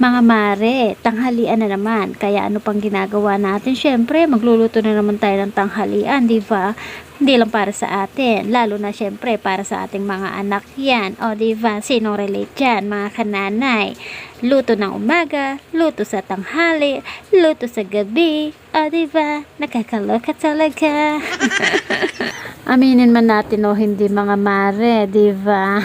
Mga mare, tanghalian na naman. Kaya ano pang ginagawa natin? Syempre, magluluto na naman tayo ng tanghalian, di ba? Hindi lang para sa atin, lalo na syempre para sa ating mga anak yan. O di ba, sino relate yan, mga kananay? Luto ng umaga, luto sa tanghali, luto sa gabi. O di ba, nakakaloka talaga. Aminin man natin o hindi mga mare, di ba?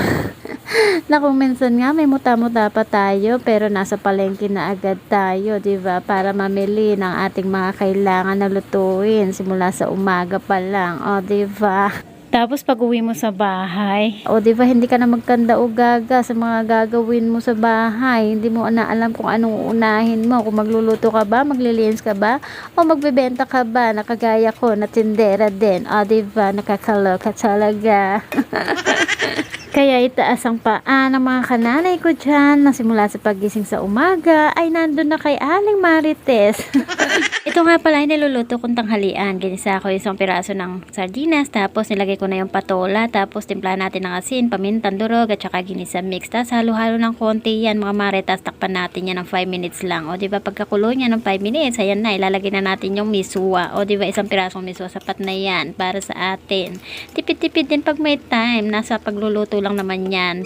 na kung minsan nga may muta-muta pa tayo pero nasa palengke na agad tayo, 'di ba? Para mamili ng ating mga kailangan na lutuin simula sa umaga pa lang, o 'di ba? Tapos pag uwi mo sa bahay, o di ba hindi ka na magkanda o gaga sa mga gagawin mo sa bahay. Hindi mo na alam kung anong unahin mo. Kung magluluto ka ba, maglilinis ka ba, o magbebenta ka ba. Nakagaya ko na tindera din. O di ba nakakaloka talaga. Kaya itaas ang paa ng mga kananay ko dyan na simula sa pagising sa umaga ay nandun na kay Aling Marites. Ito nga pala ay niluluto kong tanghalian. Ginisa ko isang piraso ng sardinas tapos nilagay ko na yung patola tapos timplahan natin ng asin, pamintan, durog at saka ginisa mix. Tapos halo-halo ng konti yan mga mare. Tapos takpan natin yan ng 5 minutes lang. O di ba pagkakulo niya ng 5 minutes, ayan na ilalagay na natin yung miswa. O di ba isang pirasong miswa sapat na yan para sa atin. Tipid-tipid din pag may time. Nasa pagluluto lang naman yan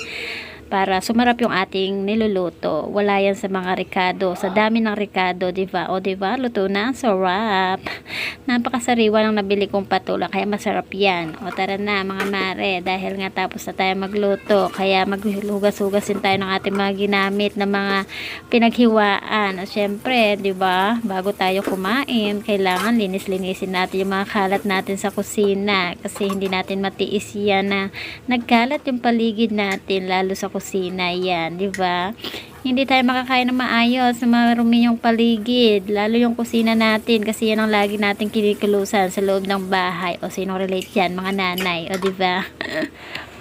para sumarap yung ating niluluto. Wala yan sa mga ricado. Sa dami ng ricado, di ba? O di ba? Luto na, sarap. Napakasariwa ng nabili kong patula, kaya masarap yan. O tara na, mga mare, dahil nga tapos na tayo magluto, kaya maghugas-hugasin tayo ng ating mga ginamit na mga pinaghiwaan. O syempre, di ba? Bago tayo kumain, kailangan linis-linisin natin yung mga kalat natin sa kusina kasi hindi natin matiis yan na nagkalat yung paligid natin, lalo sa kusina yan, di ba? Hindi tayo makakain ng maayos, marumi yung paligid, lalo yung kusina natin kasi yan ang lagi natin kinikulusan sa loob ng bahay. O sino relate yan, mga nanay, o di ba?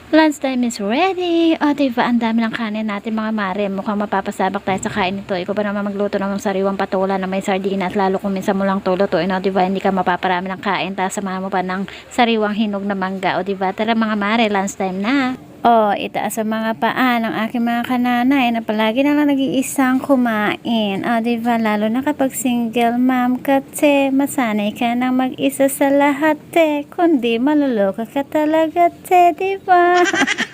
Lunch time is ready. O, diba, ang dami ng kanin natin mga mare. Mukhang mapapasabak tayo sa kain nito. Ikaw ba naman magluto ng sariwang patola na may sardinas, lalo kung minsan mo lang tulutuin. O, diba, hindi ka mapaparami ng kain. Tapos samahan mo pa ng sariwang hinog na mangga. O, diba, tara mga mare, lunch time na. O, itaas ang mga paa ng aking mga kananay na palagi na lang nag-iisang kumain. O, diba, lalo na kapag single mom ka, te, masanay ka nang mag-isa sa lahat, te. Kundi maluluka ka talaga, te, diba?